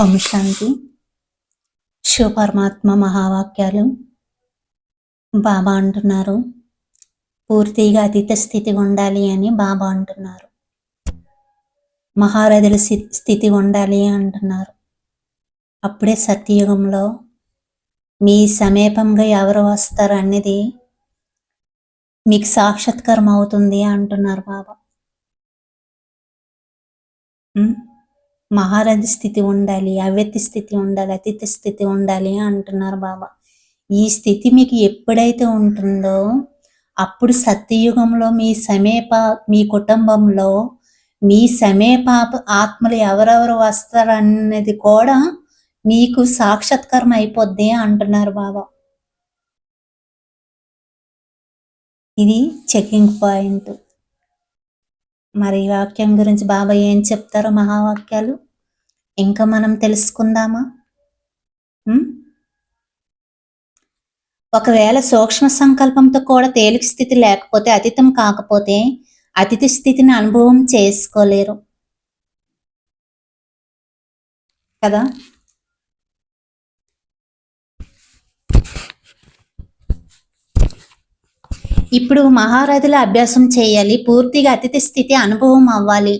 ఓం శాంతి శివపరమాత్మ మహావాక్యాలు. బాబా అంటున్నారు. పూర్తిగా అతీత స్థితి ఉండాలి అని బాబా అంటున్నారు. మహారథుల స్థితి ఉండాలి అంటున్నారు. అప్పుడే సత్యయుగంలో మీ సమీపంగా ఎవరు వస్తారు అనేది మీకు సాక్షాత్కారం అవుతుంది అంటున్నారు బాబా. ఉం? మహారథి స్థితి ఉండాలి అవ్యతి స్థితి ఉండాలి అతిథి స్థితి ఉండాలి అంటున్నారు బాబా ఈ స్థితి మీకు ఎప్పుడైతే ఉంటుందో అప్పుడు సత్యయుగంలో మీ సమీప మీ కుటుంబంలో మీ సమీప ఆత్మలు ఎవరెవరు వస్తారన్నది కూడా మీకు సాక్షాత్కారం అయిపోద్ది అంటున్నారు బాబా ఇది చెకింగ్ పాయింట్ మరి ఈ వాక్యం గురించి బాబా ఏం చెప్తారో మహావాక్యాలు? ఇంకా మనం తెలుసుకుందామా? ఒకవేళ సూక్ష్మ సంకల్పంతో కూడా తేలిక స్థితి లేకపోతే అతీతం కాకపోతే అతిథి స్థితిని అనుభవం చేసుకోలేరు. కదా? ఇప్పుడు మహారథుల అభ్యాసం చేయాలి. పూర్తిగా అతిథి స్థితి అనుభవం అవ్వాలి.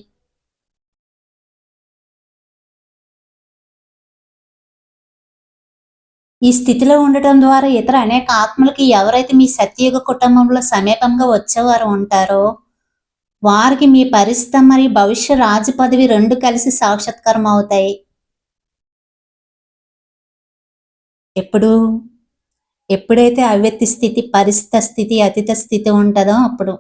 ఈ స్థితిలో ఉండటం ద్వారా ఇతర అనేక ఆత్మలకి ఎవరైతే మీ సత్యయుగ కుటుంబంలో సమీపంగా వచ్చేవారు ఉంటారో వారికి మీ పరిస్థితి మరియు భవిష్య రాజు పదవి రెండు కలిసి సాక్షాత్కారం అవుతాయి. ఎప్పుడు ఎప్పుడైతే అవ్యక్తి స్థితి పరిస్థిత స్థితి అతీత స్థితి ఉంటుందో అప్పుడు.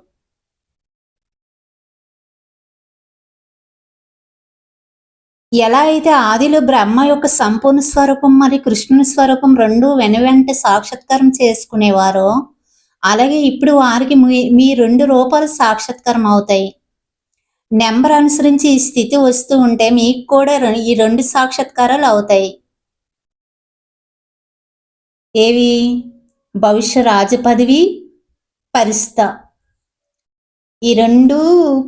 ఎలా అయితే ఆదిలో బ్రహ్మ యొక్క సంపూర్ణ స్వరూపం మరియు కృష్ణుని స్వరూపం రెండు వెనువెంట సాక్షాత్కారం చేసుకునేవారో అలాగే ఇప్పుడు వారికి మీ- రెండు రూపాలు సాక్షాత్కారం అవుతాయి. నెంబర్ అనుసరించి ఈ స్థితి వస్తూ ఉంటే మీకు కూడా ఈ రెండు సాక్షాత్కారాలు అవుతాయి. ఏవి? భవిష్య రాజ పదవి పరిస్థ ఈ రెండు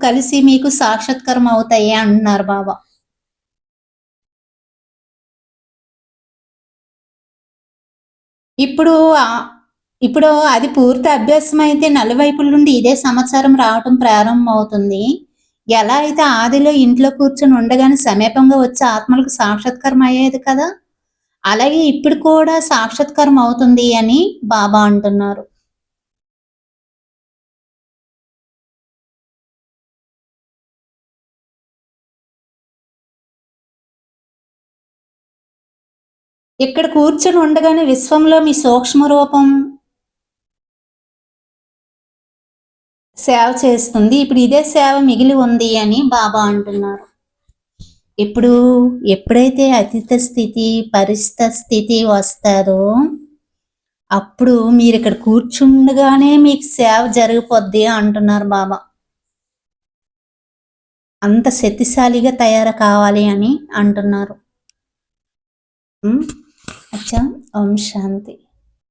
కలిసి మీకు సాక్షాత్కరం అవుతాయి అంటున్నారు బాబా ఇప్పుడు ఇప్పుడు అది పూర్తి అభ్యాసం అయితే నలువైపుల నుండి ఇదే సమాచారం రావటం ప్రారంభం అవుతుంది ఎలా అయితే ఆదిలో ఇంట్లో కూర్చొని ఉండగానే సమీపంగా వచ్చే ఆత్మలకు సాక్షాత్కారం అయ్యేది కదా? అలాగే ఇప్పుడు కూడా సాక్షాత్కారం అవుతుంది అని బాబా అంటున్నారు. ఇక్కడ కూర్చొని ఉండగానే విశ్వంలో మీ సూక్ష్మ రూపం సేవ చేస్తుంది. ఇప్పుడు ఇదే సేవ మిగిలి ఉంది అని బాబా అంటున్నారు. ఇప్పుడు ఎప్పుడైతే అతీత స్థితి పరిస్థిత స్థితి వస్తారో అప్పుడు మీరు ఇక్కడ కూర్చుండగానే మీకు సేవ జరిగిపోద్ది అంటున్నారు బాబా. అంత శక్తిశాలిగా తయారు కావాలి అని అంటున్నారు. అచ్చా ఓం శాంతి.